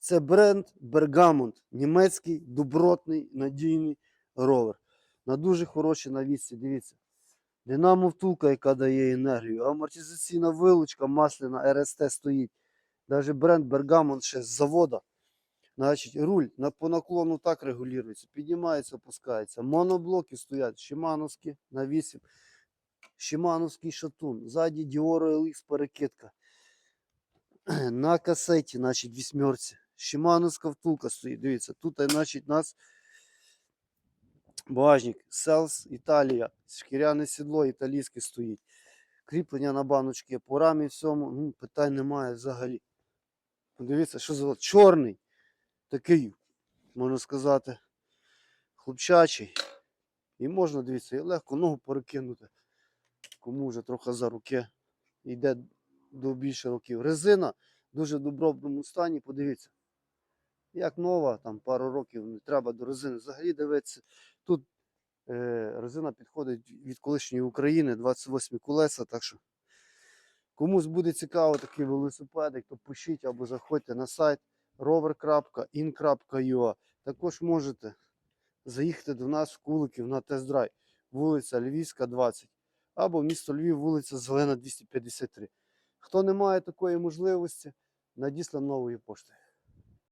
Це бренд Bergamont, німецький добротний надійний ровер. На дуже хорошій навісці, дивіться. Динамо втулка, яка дає енергію, амортизаційна вилучка масляна РСТ стоїть. Навіть бренд Bergamont ще з завода. Значить, руль на, по наклону так регулюється, піднімається, опускається. Моноблоки стоять, Шимановські на 8. Шимановський шатун. Ззаді Dior LX перекидка. На касеті, значить, вісьмерці. Шимановська втулка стоїть. Дивіться, тут, значить, у нас багажник. Селс Італія. Шкіряне сідло італійське стоїть. Кріплення на баночки по рамі всьому. Ну, питань немає взагалі. Подивіться, що за чорний. Такий, можна сказати, хлопчачий. І можна, дивіться, і легко ногу перекинути. Кому вже трохи за руки йде до більше років. Резина дуже в дуже добротному стані, подивіться. Як нова, там пару років не треба до резини. Взагалі дивитися. Тут е, резина підходить від колишньої України, 28 колеса. Так що комусь буде цікаво такий велосипедик, то пишіть або заходьте на сайт rover.in.ua. Також можете заїхати до нас в Куликів на тест-драйв, вулиця Львівська, 20, або місто Львів, вулиця Зелена, 253. Хто не має такої можливості, надіслано новою поштою.